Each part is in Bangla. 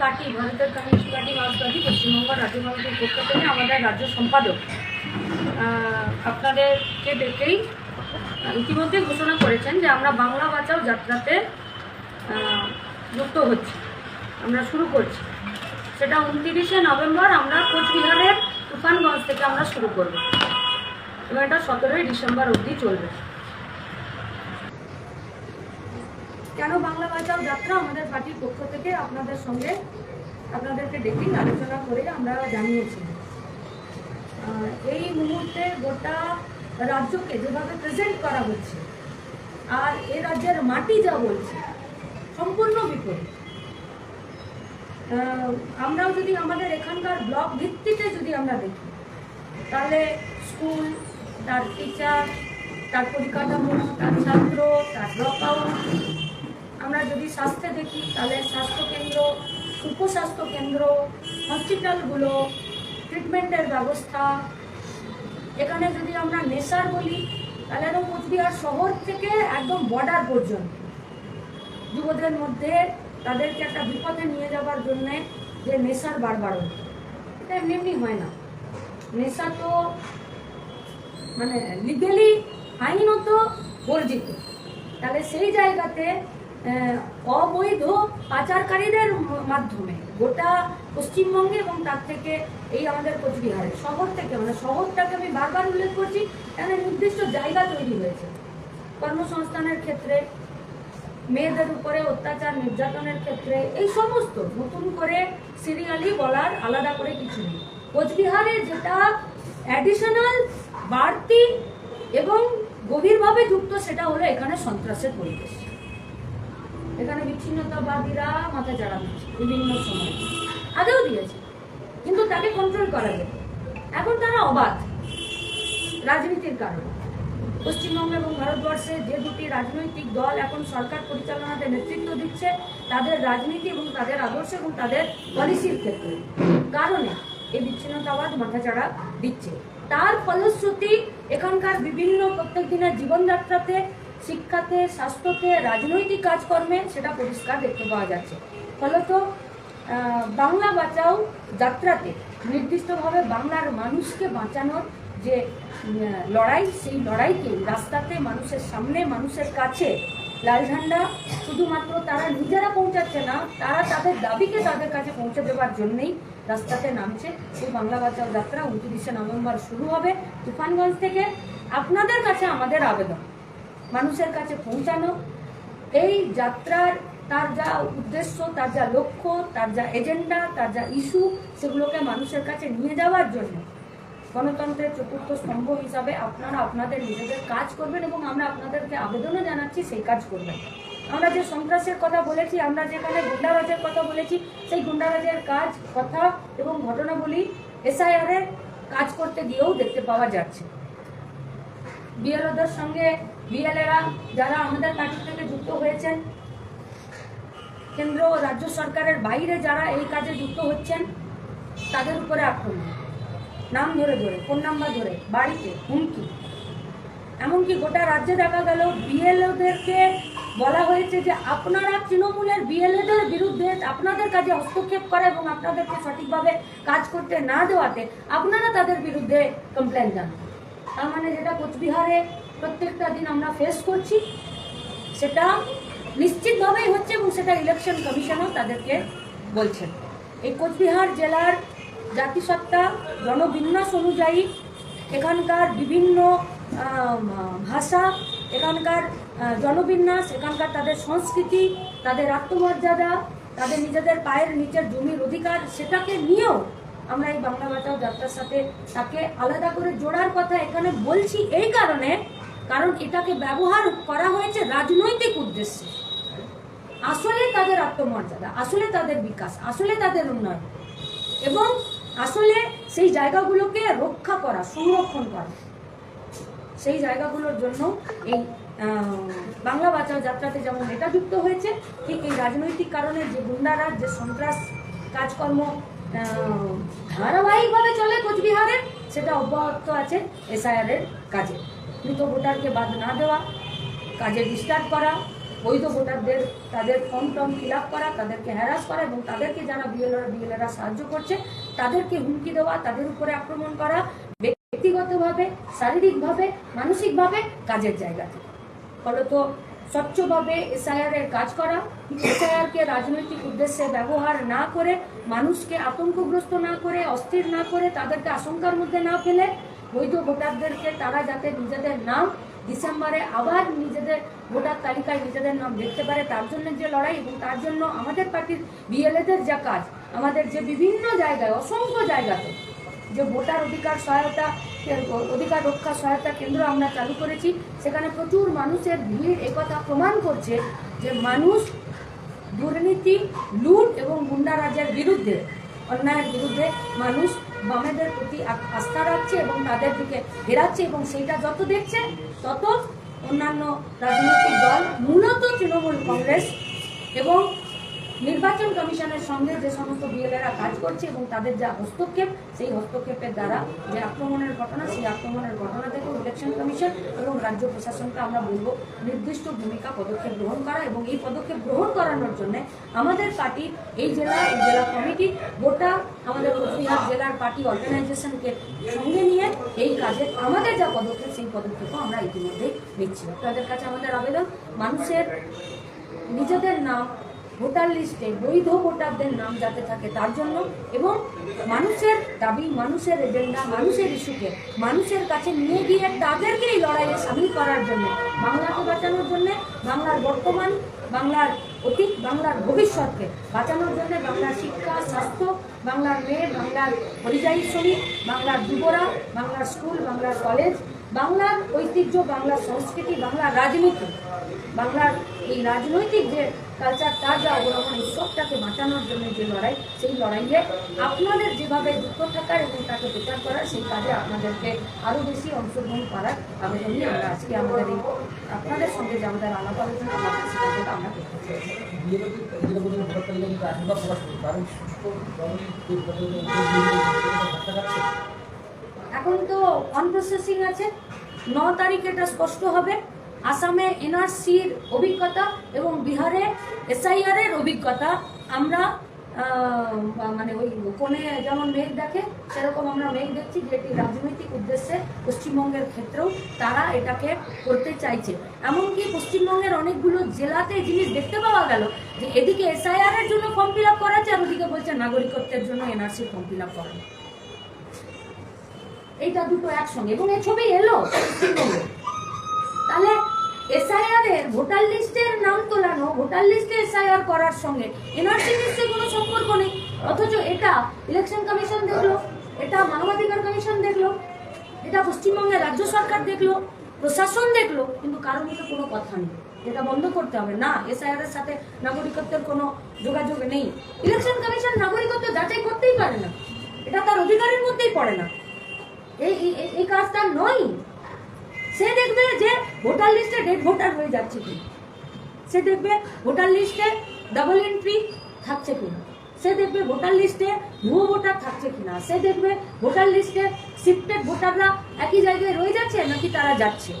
পার্টি ভারতের কমিউনিস্ট পার্টি মার্ক্সবাদী পশ্চিমবঙ্গ রাজ্য কমিটির পক্ষ থেকে আমাদের রাজ্য সম্পাদক আপনাদেরকে ডেকেই ইতিমধ্যে ঘোষণা করেছেন যে আমরা বাংলা বাঁচাও যাত্রাতে যুক্ত হচ্ছি। আমরা শুরু করছি। সেটা উনতিরিশে নভেম্বর আমরা কোচবিহারের তুফানগঞ্জ থেকে আমরা শুরু করব। এবং এটা সতেরোই ডিসেম্বর অবধি চলবে। কেন বাংলা বাঁচাও যাত্রা আমাদের পার্টির পক্ষ থেকে আপনাদের সঙ্গে আপনাদেরকে ডেকে আলোচনা করে আমরা জানিয়েছি। এই মুহূর্তে গোটা রাজ্যকে যেভাবে প্রেজেন্ট করা হচ্ছে আর এ রাজ্যের মাটি যা বলছে, সম্পূর্ণ বিপরীত। আমরাও যদি আমাদের এখানকার ব্লক ভিত্তিতে যদি আমরা দেখি, তাহলে স্কুল, তার টিচার তার পরিকাঠামো, তার ছাত্র, তার ড্রপ আউট আমরা যদি স্বাস্থ্যে দেখি, তাহলে স্বাস্থ্যকেন্দ্র উপস্বাস্থ্য কেন্দ্র হসপিটালগুলো, ট্রিটমেন্টের ব্যবস্থা। এখানে যদি আমরা নেশার বলি, তাহলে একদম কোচবিহার শহর থেকে একদম বর্ডার পর্যন্ত। যুবদের মধ্যে তাদেরকে একটা বিপদে নিয়ে যাওয়ার জন্যে যে নেশার বাড়বাড়ন এটা এমনি এমনি হয় না। নেশা তো মানে লিগেলি আইনত বর্জিত। তাহলে সেই জায়গাতে অবৈধ পাচারকারীদের মাধ্যমে গোটা পশ্চিমবঙ্গে এবং তার থেকে এই আমাদের কোচবিহারে, শহর থেকে মানে শহরটাকে আমি বারবার উল্লেখ করছি এখানে নির্দিষ্ট জায়গা তৈরি হয়েছে? কর্মসংস্থানের ক্ষেত্রে, মেয়েদের উপরে অত্যাচার, নির্যাতনের ক্ষেত্রে, এই সমস্ত নতুন করে সিরিয়ালি বলার আলাদা করে কিছু নেই। কোচবিহারে যেটা অ্যাডিশনাল বাড়তি এবং গভীরভাবে যুক্ত, সেটা হলো এখানে সন্ত্রাসের পরিবেশ। এখানে বিচ্ছিন্নতাবাদীরা মাথা চাড়া দিচ্ছে বিভিন্ন সময়। আগেও দিয়েছে, কিন্তু তাকে কন্ট্রোল করা যেত এখন তারা অবাধ রাজনীতির কারণে। পশ্চিমবঙ্গ এবং ভারতবর্ষে যে দুটি রাজনৈতিক দল এখন সরকার পরিচালনাতে নেতৃত্ব দিচ্ছে, তাদের রাজনীতি এবং তাদের আদর্শ এবং তাদের পলিসির ক্ষেত্রে। কারণে এই বিচ্ছিন্নতাবাদ মাথাচাড়া দিচ্ছে। তার ফলশ্রুতি এখানকার বিভিন্ন প্রত্যেক দিনের জীবনযাত্রাতে শিক্ষাতে, স্বাস্থ্যতে, রাজনৈতিক কাজকর্মে সেটা পরিষ্কার দেখতে পাওয়া যাচ্ছে। ফলত বাংলা বাঁচাও যাত্রাতে নির্দিষ্টভাবে বাংলার মানুষকে বাঁচানোর যে লড়াই, সেই লড়াইকে রাস্তাতে মানুষের সামনে, মানুষের কাছে লাল ঝান্ডা, শুধুমাত্র তারা নিজেরা পৌঁছাচ্ছে না, তারা তাদের দাবিকে তাদের কাছে পৌঁছে দেওয়ার জন্যেই রাস্তাতে নামছে। সেই বাংলা বাঁচাও যাত্রা উনত্রিশে নভেম্বর শুরু হবে। তুফানগঞ্জ থেকে আপনাদের কাছে আমাদের আবেদন। মানুষের কাছে পৌঁছানো। এই যাত্রার তার যা উদ্দেশ্য, তার যা লক্ষ্য, তার যা এজেন্ডা তার যা ইস্যু সেগুলোকে মানুষের কাছে নিয়ে যাওয়ার জন্য গণতন্ত্রের চতুর্থ স্তম্ভ হিসাবে আপনারা আপনাদের নিজেদের কাজ করবেন এবং আমরা আপনাদেরকে আবেদনও জানাচ্ছি সেই কাজ করবেন। আমরা যে সন্ত্রাসের কথা বলেছি, আমরা যেখানে গুন্ডারাজের কথা বলেছি, সেই গুন্ডারাজের কাজ, কথা এবং ঘটনাগুলি এসআইআর এর কাজ করতে গিয়েও দেখতে পাওয়া যাচ্ছে। বিএলওদের সঙ্গে বিএলএরা যারা আমাদের পার্টি থেকে যুক্ত হয়েছেন, কেন্দ্র ও রাজ্য সরকারের বাইরে যারা এই কাজে যুক্ত হচ্ছেন, তাদের উপরে আক্রমণ। নাম ধরে ধরে, ফোন নাম্বার ধরে, বাড়িতে হুমকি। এমনকি গোটা রাজ্যে দেখা গেল বিএলওদেরকে বলা হয়েছে যে আপনারা তৃণমূলের বিএলএদের বিরুদ্ধে আপনাদের কাজে হস্তক্ষেপ করা এবং আপনাদেরকে সঠিকভাবে কাজ করতে না দেওয়াতে আপনারা তাদের বিরুদ্ধে কমপ্লেন জানান। তার মানে যেটা কোচবিহারে প্রত্যেকটা দিন আমরা ফেস করছি, সেটা নিশ্চিতভাবেই হচ্ছে এবং সেটা ইলেকশন কমিশনও তাদেরকে বলছেন। এই কোচবিহার জেলার জাতিসত্তা, জনবিন্যাস অনুযায়ী এখানকার বিভিন্ন ভাষা, এখানকার জনবিন্যাস, এখানকার তাদের সংস্কৃতি, তাদের আত্মমর্যাদা, তাদের নিজেদের পায়ের নিচের জমির অধিকার, সেটাকে নিয়েও আমরা এই বাংলা বাঁচাও যাত্রার সাথে তাকে আলাদা করে জোড়ার কথা এখানে বলছি এই কারণে, কারণ এটাকে ব্যবহার করা হয়েছে রাজনৈতিক উদ্দেশ্যে। আসলে তাদের আত্মমর্যাদা, আসলে তাদের বিকাশ, আসলে তাদের উন্নয়ন, এবং আসলে সেই জায়গাগুলোকে রক্ষা করা, সংরক্ষণ করা। সেই জায়গাগুলোর জন্য এই বাংলা বাঁচাও যাত্রাতে যেমন এটা যুক্ত হয়েছে, ঠিক এই রাজনৈতিক কারণে যে গুন্ডারা, যে সন্ত্রাস কাজকর্ম ধারাবাহিকভাবে চলে কোচবিহারে, সেটা অব্যাহত আছে এসআইআরের কাজে। মৃত ভোটারকে বাদ না দেওয়া, কাজে ডিস্টার্ব করা, বৈধ ভোটারদের, তাদের ফর্ম টর্ম ফিল করা, তাদেরকে হ্যারাস করা এবং তাদেরকে যারা বিএলআর বিএলএরা সাহায্য করছে, তাদেরকে হুমকি দেওয়া, তাদের উপরে আক্রমণ করা, ব্যক্তিগতভাবে, শারীরিকভাবে, মানসিকভাবে কাজের জায়গা থেকে। ফলত স্বচ্ছভাবে এসআইআর এর কাজ করা, এসআইআর কে রাজনৈতিক উদ্দেশ্যে ব্যবহার না করে, মানুষকে আতঙ্কগ্রস্ত না করে, অস্থির না করে তাদেরকে আশঙ্কার মধ্যে না ফেলে, বৈধ ভোটারদেরকে তারা যাতে নিজেদের নাম ডিসেম্বরে আবার নিজেদের ভোটার তালিকায় নিজেদের নাম দেখতে পারে, তার জন্য যে লড়াই এবং তার জন্য আমাদের পার্টির বিএলএদের যা কাজ, আমাদের যে বিভিন্ন জায়গায়, অসংখ্য জায়গাতে যে ভোটার অধিকার সহায়তা অধিকার রক্ষা সহায়তা কেন্দ্র আমরা চালু করেছি। সেখানে প্রচুর মানুষের ভিড় একথা প্রমাণ করছে যে মানুষ, দুর্নীতি, লুট এবং গুন্ডারাজের বিরুদ্ধে, অন্যায়ের বিরুদ্ধে মানুষ বামেদের প্রতি আস্থা রাখছে এবং তাদের দিকে ফেরাচ্ছে এবং সেইটা যত দেখছে, তত অন্যান্য রাজনৈতিক দল, মূলত তৃণমূল কংগ্রেস এবং নির্বাচন কমিশনের সঙ্গে যে সমস্ত বিএলএরা কাজ করছে এবং তাদের যা হস্তক্ষেপ, সেই হস্তক্ষেপের দ্বারা যে আক্রমণের ঘটনা, সেই আক্রমণের ঘটনা থেকে ইলেকশন কমিশন এবং রাজ্য প্রশাসনকে আমরা বলব নির্দিষ্ট ভূমিকা পদক্ষেপ গ্রহণ করা এবং এই পদক্ষেপ গ্রহণ করানোর জন্য আমাদের পার্টি এই জেলা এই জেলা কমিটি, গোটা আমাদের কোচবিহার জেলার পার্টি অর্গানাইজেশনকে সঙ্গে নিয়ে এই কাজে আমাদের যা পদক্ষেপ, সেই পদক্ষেপও আমরা ইতিমধ্যেই নিচ্ছি। তাদের কাছে আমাদের আবেদন। মানুষের, নিজেদের নাম ভোটার লিস্টে বৈধ ভোটারদের নাম যাতে থাকে তার জন্য এবং মানুষের দাবি, মানুষের এজেন্ডা, মানুষের ইস্যুকে মানুষের কাছে নিয়ে গিয়ে তাদেরকে এই লড়াইয়ে সামিল করার জন্য, বাংলাকে বাঁচানোর জন্য, বাংলার বর্তমান, বাংলার অতীত, বাংলার ভবিষ্যৎকে বাঁচানোর জন্য বাংলার শিক্ষা, স্বাস্থ্য, বাংলার মেয়ে, বাংলার পরিযায়ী শ্রমিক, বাংলার যুবরা, বাংলার স্কুল, বাংলার কলেজ, বাংলার ঐতিহ্য, বাংলার সংস্কৃতি, বাংলার রাজনীতি, বাংলার এই রাজনৈতিক যে কালচার তার যা অবলম্বন, এই সবটাকে বাঁচানোর জন্য যে লড়াই, সেই লড়াইয়ে আপনাদের যেভাবে যুক্ত থাকার এবং তাকে প্রচার করার, সেই কাজে আপনাদেরকে আরও বেশি অংশগ্রহণ করার আবেদন নিয়ে আমরা আজকে আমাদের এই আপনাদের সঙ্গে যে আমাদের আলাপ আলোচনা আমরা করতে চাই। এখন তো অন প্রসেসিং আছে, ন তারিখে এটা স্পষ্ট হবে। আসামে এনআরসির অভিজ্ঞতা এবং বিহারে এসআইআর এর অভিজ্ঞতা। আমরা মানে ওই কোণে যেমন মেঘ দেখে, সেরকম আমরা মেঘ দেখছি যে এটি রাজনৈতিক উদ্দেশ্যে পশ্চিমবঙ্গের ক্ষেত্রেও তারা এটাকে করতে চাইছে। এমনকি পশ্চিমবঙ্গের অনেকগুলো জেলাতে জিনিস দেখতে পাওয়া গেল যে এদিকে এসআইআর এর জন্য ফর্ম ফিল আপ করাচ্ছে আর ওদিকে বলছে নাগরিকত্বের জন্য এনআরসি ফর্ম ফিল আপ করানো। এইটা দুটো একসঙ্গে। এবং এই ছবি এলো পশ্চিমবঙ্গে। তাহলে এসআইআর এর ভোটার লিস্টের নাম তোলানো ভোটার লিস্টে এসআইআর করার সঙ্গে এনআরসি নিশ্চয়ই কোনো সম্পর্ক নেই। অথচ এটা ইলেকশন কমিশন দেখল, এটা মানবাধিকার কমিশন দেখল, এটা পশ্চিমবঙ্গের রাজ্য সরকার দেখল, প্রশাসন দেখল, কিন্তু কারোর মধ্যে কোনো কথা নেই। এটা বন্ধ করতে হবে। না এসআইআর এর সাথে নাগরিকত্বের কোনো যোগাযোগ নেই। ইলেকশন কমিশন নাগরিকত্ব যাচাই করতেই পারে না। এটা তার অধিকারের মধ্যেই পড়ে না। এই- এই কাজ তার নয়। সে দেখবে যে ভোটার লিস্টে ডেড ভোটার হয়ে যাচ্ছে কি সে দেখবে ভোটার লিস্টে ডাবল এন্ট্রি থাকছে কিনা। সে দেখবে ভোটার লিস্টে ভুয়ো ভোটার থাকছে কিনা। সে দেখবে ভোটার লিস্টে শিফটেড ভোটাররা একই জায়গায় রয়ে যাচ্ছে নাকি তারা যাচ্ছে।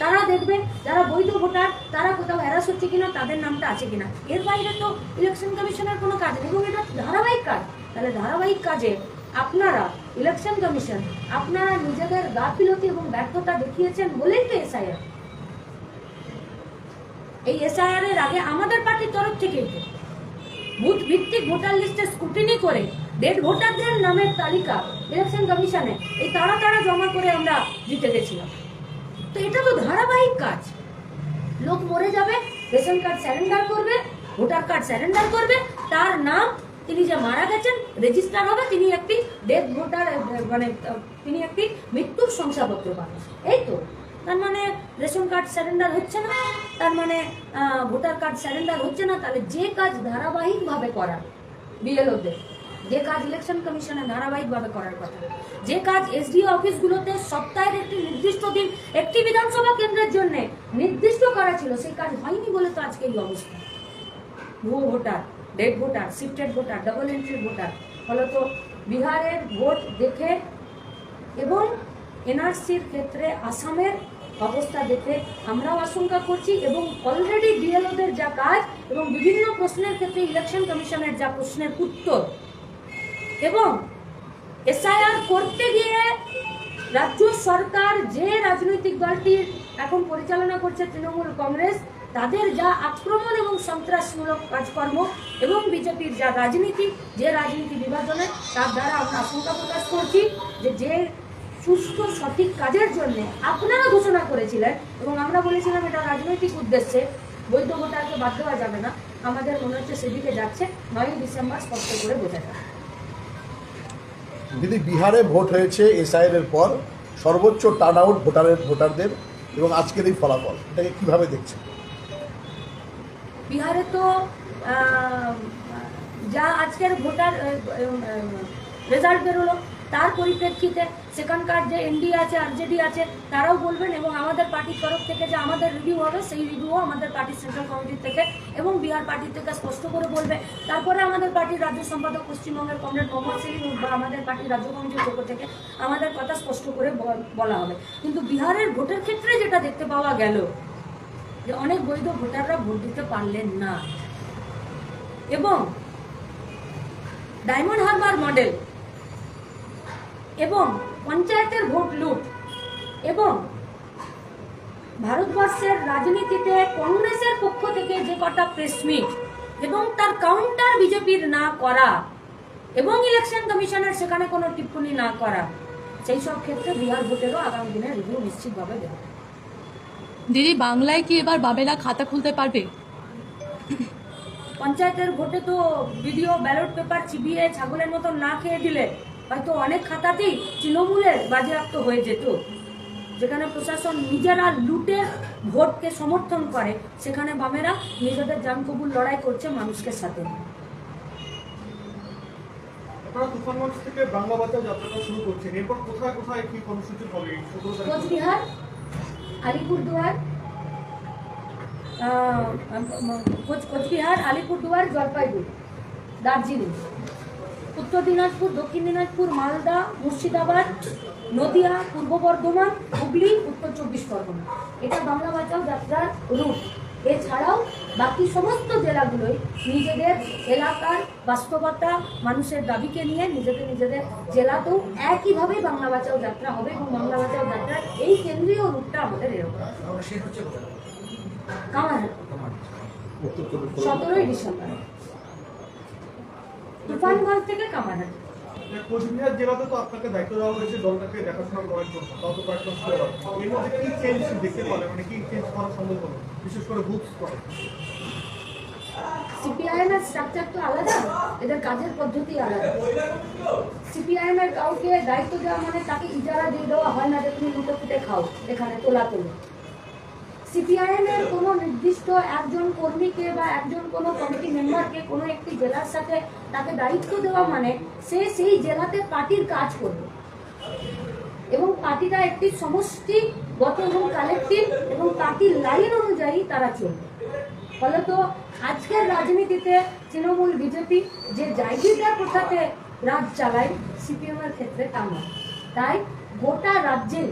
তারা দেখবে যারা বৈধ ভোটার, তারা কোথাও হ্যারাস হচ্ছে কিনা, তাদের নামটা আছে কিনা। এর বাইরে তো ইলেকশন কমিশনের কোনো কাজ নেই। এবং এটা ধারাবাহিক কাজ। তাহলে ধারাবাহিক কাজে আপনারা ইলেকশন কমিশন, আপনারা নিজেদের গাফিলতি এবং ব্যর্থতা দেখিয়েছেন বলেই তো এসআইআর। এই এসআইআর এর আগে আমাদের পার্টির তরফ থেকেই তো বুথ ভিত্তিক ভোটার লিস্টে স্কুটিনি করে ডেড ভোটারদের নামের তালিকা ইলেকশন কমিশনে এই তারা তারা জমা করে আমরা জিতে গেছিলাম। তো এটা তো ধারাবাহিক কাজ। লোক মরে যাবে, রেশন কার্ড স্যারেন্ডার করবে, ভোটার কার্ড স্যারেন্ডার করবে, তার নাম তিনি যে মারা গেছেন রেজিস্টার হবে, তিনি একটি ডেথ ভোটার মানে তিনি একটি মৃত্যুর শংসাপত্র পাবেন এই তো, তার মানে রেশন কার্ড স্যারেন্ডার হচ্ছে না, তার মানে ভোটার কার্ড স্যারেন্ডার হচ্ছে না, তাহলে যে কাজ ধারাবাহিকভাবে করা বিএলওদের যে কাজ ইলেকশন কমিশনে ধারাবাহিকভাবে করার কথা, যে কাজ এসডিও অফিসগুলোতে সপ্তাহের একটি নির্দিষ্ট দিন, একটি বিধানসভা কেন্দ্রের জন্য নির্দিষ্ট করা ছিল, সেই কাজ হয়নি বলে তো আজকে এই অবস্থা। ভুয়ো voter. Dead voter shifted voter double entry voter ফলত বিহারের ভোট দেখে এবং এনআরসির ক্ষেত্রে আসামের অবস্থা দেখে আমরাও আশঙ্কা করছি এবং অলরেডি বিএলওদের যা কাজ এবং বিভিন্ন প্রশ্নের ক্ষেত্রে ইলেকশন কমিশনের যা প্রশ্নের উত্তর। এবং এসআইআর করতে গিয়ে রাজ্য সরকার যে রাজনৈতিক দলটি এখন পরিচালনা করছে তৃণমূল কংগ্রেস তাদের যা আক্রমণ এবং সন্ত্রাসমূলক কাজকর্ম এবং বিজেপির যা রাজনীতি, যে রাজনীতি বিভাজনের তার দ্বারা আমরা আশঙ্কা প্রকাশ করছি যে যে সুস্থ, সঠিক কাজের জন্য আপনারা ঘোষণা করেছিলেন এবং আমরা বলেছিলাম এটা রাজনৈতিক উদ্দেশ্যে, বৈধ ভোটারকে বাদ দেওয়া যাবে না। আমাদের মনে হচ্ছে সেদিকে যাচ্ছে। নয়ই ডিসেম্বর স্পষ্ট করে বোঝা যাবে। দিদি, বিহারে ভোট হয়েছে এসআইএল এর পর। সর্বোচ্চ টার্ন আউট ভোটারের ভোটারদের এবং আজকের এই ফলাফল। এটাকে কীভাবে দেখছেন? বিহারে তো যা আজকের ভোটার রেজাল্ট বেরোলো, তার পরিপ্রেক্ষিতে সেখানকার যে এনডি আছে, আরজেডি আছে, তারাও বলবেন এবং আমাদের পার্টির তরফ থেকে যে আমাদের রিভিউ হবে, সেই রিভিউও আমাদের পার্টির সেন্ট্রাল কমিটির থেকে এবং বিহার পার্টির থেকে স্পষ্ট করে বলবে। তারপরে আমাদের পার্টির রাজ্য সম্পাদক পশ্চিমবঙ্গের কমরেড মোহাম্মদ সেলিম বা আমাদের পার্টির রাজ্য কমিটির পক্ষ থেকে আমাদের কথা স্পষ্ট করে বল- বলা হবে। কিন্তু বিহারের ভোটের ক্ষেত্রে যেটা দেখতে পাওয়া গেল যে অনেক বৈধ ভোটাররা ভোট দিতে পারলেন না। এবং ডায়মন্ড হারবার মডেল এবং পঞ্চায়েতের ভোট লুট এবং ভারতবর্ষের রাজনীতিতে কংগ্রেসের পক্ষ থেকে যে কটা প্রেস মিট এবং তার কাউন্টার বিজেপির না করা এবং ইলেকশন কমিশনের সেখানে কোনো টিপ্পণী না করা, সেই সব ক্ষেত্রে বিহার ভোটেরও আগামী দিনে রিভিউ নিশ্চিতভাবে দেবে দিদি বাংলায় কি এবার বাবেলা খাতা খুলতে পারবে? পঞ্চায়েতের ভোটে তো ভিডিও ব্যালট পেপার চিবিয়ে ছাগলের মতো না খেয়ে দিলে হয়তো অনেক খাতাতেই তৃণমূলের বাজেয়াপ্ত হয়ে যেত। যেখানে প্রশাসন নিজেরা লুটে ভোটকে সমর্থন করে সেখানে বামেরা নিজেদের জানকবুল লড়াই করছে মানুষের সাথে। কোচবিহার আলিপুরদুয়ার কোচবিহার, আলিপুরদুয়ার, জলপাইগুড়ি, দার্জিলিং। উত্তর দিনাজপুর, দক্ষিণ দিনাজপুর, মালদা, মুর্শিদাবাদ, নদিয়া, পূর্ব বর্ধমান, হুগলি, উত্তর চব্বিশ পরগনা। এটা বাংলা বাঁচাও যাত্রার রুট। এছাড়াও বাকি সমস্ত জেলাগুলোই নিজেদের এলাকার বাস্তবতা, মানুষের দাবিকে নিয়ে নিজেদের নিজেদের জেলাতেও একইভাবে বাংলা বাঁচাও যাত্রা হবে এবং বাংলা যাত্রার এই কেন্দ্রীয় রুটটা আমাদের এরকম। পরগনা। সতেরোই ডিসেম্বর। তুফানগঞ্জ থেকে কামারহাট কোচবিহার জেলাতে তো আপনাকে দায়িত্ব দেওয়া হয়েছে, দলটাকে দেখাশোনা করার জন্য। তাও কি চেঞ্জ দেখতে পাবে মানে কি চেঞ্জ করা সম্ভব হবে বিশেষ করে বুথ স্তরে সিপিআইএম এর স্ট্রাকচার তো আলাদা, এদের কাজের পদ্ধতি আলাদা। সিপিআইএম এর কাউকে দায়িত্ব দেওয়া মানে তাকে ইজারা দিয়ে দেওয়া হয় না যে তুমি লুটে ফুটে খাও, এখানে তোলা তোলো। সিপিআইএম এর কোনো নির্দিষ্ট একজন কর্মীকে বা একজন কোনো কমিটি মেম্বারকে কোনো একটি জেলার সাথে তাকে দায়িত্ব দেওয়া মানে সে সেই জেলাতে পার্টির কাজ করবে। এবং পার্টিটা একটি সমষ্টিগত এবং কালেকটিভ, এবং পার্টির লাইন অনুযায়ী তারা চলবে। ফলত আজকের রাজনীতিতে তৃণমূল বিজেপি যে জায়গিটা প্রথাতে রাজ চালায় সিপিএম এর ক্ষেত্রে তা নয়। তাই গোটা রাজ্যে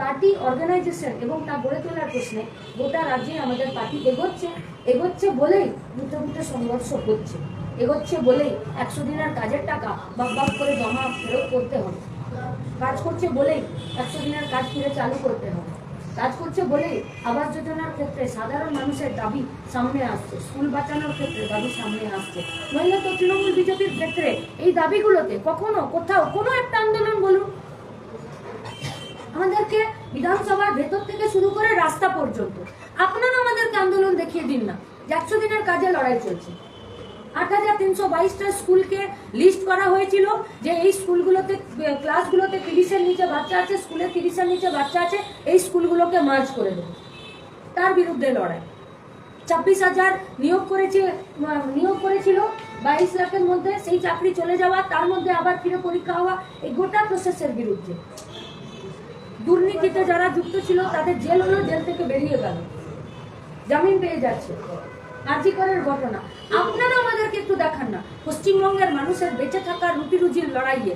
পার্টি অর্গানাইজেশন এবং তা গড়ে তোলার প্রশ্নে গোটা রাজ্যে আমাদের পার্টি এগোচ্ছে এগোচ্ছে বলেই মুঠে মুঠে সংঘর্ষ হচ্ছে। এগোচ্ছে বলেই একশো দিনের কাজের টাকা বাক করে জমা ফেরত করতে হবে। কাজ করছে বলেই একশো দিনের কাজ ফিরে চালু করতে হবে। কাজ করছে বলেই আবাস যোজনার ক্ষেত্রে সাধারণ মানুষের দাবি সামনে আসছে, স্কুল বাঁচানোর ক্ষেত্রে দাবি সামনে আসছে। নইলে তো তৃণমূল বিজেপির ক্ষেত্রে এই দাবিগুলোতে কখনো কোথাও কোনো একটা আন্দোলন, বলুন। আমাদেরকে বিধানসভার ভেতর থেকে শুরু করে রাস্তা পর্যন্ত। আপনারা আমাদেরকে আন্দোলন দেখিয়ে দিন না। একশো দিনের কাজে লড়াই চলছে। আট হাজার তিনশো বাইশটা স্কুলকে লিস্ট করা হয়েছিল। যে এই স্কুলগুলোতে ক্লাসগুলোতে তিরিশের নিচে বাচ্চা আছে, স্কুলে তিরিশের নিচে বাচ্চা আছে, এই স্কুলগুলোকে মার্চ করে দেবে। তার বিরুদ্ধে লড়াই। ছাব্বিশ হাজার নিয়োগ করেছে নিয়োগ করেছিল, বাইশ লাখের মধ্যে সেই চাকরি চলে যাওয়া, তার মধ্যে আবার ফিরে পরীক্ষা হওয়া, এই গোটা প্রসেসের বিরুদ্ধে। দুর্নীতিতে যারা যুক্ত ছিল, তাদের জেল হলো, জেল থেকে বেরিয়ে গেল। জামিন পেয়ে যাচ্ছে। আর্জিকরের ঘটনা। আপনারা আমাদেরকে একটু দেখান না। পশ্চিমবঙ্গের মানুষের বেঁচে থাকা রুটি রুজির লড়াইয়ে।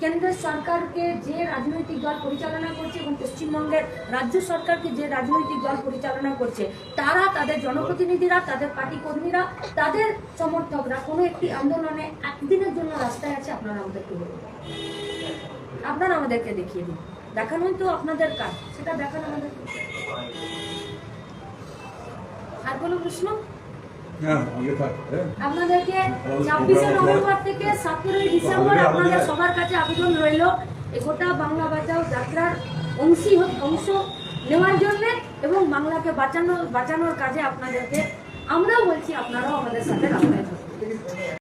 কেন্দ্রের সরকারকে যে রাজনৈতিক দল পরিচালনা করছে এবং পশ্চিমবঙ্গের রাজ্য সরকারকে যে রাজনৈতিক দল পরিচালনা করছে, তারা তাদের জনপ্রতিনিধিরা, তাদের পার্টি কর্মীরা, তাদের সমর্থকরা, কোনো একটি আন্দোলনে একদিনের জন্য রাস্তায় আছে, আপনারা আমাদেরকে বলুন। আপনারা আমাদেরকে দেখিয়ে দিন। দেখানোই তো আপনাদের কাজ। সেটা দেখানো আমাদের আর কোনো প্রশ্ন। আপনাদেরকে ছাব্বিশে নভেম্বর থেকে সতেরোই ডিসেম্বর আপনাদের সবার কাছে আবেদন রইল। গোটা বাংলা বাঁচাও যাত্রার অংশী অংশ নেওয়ার জন্য এবং বাংলাকে বাঁচানো বাঁচানোর কাজে আপনাদেরকে আমরাও বলছি আপনারাও আমাদের সাথে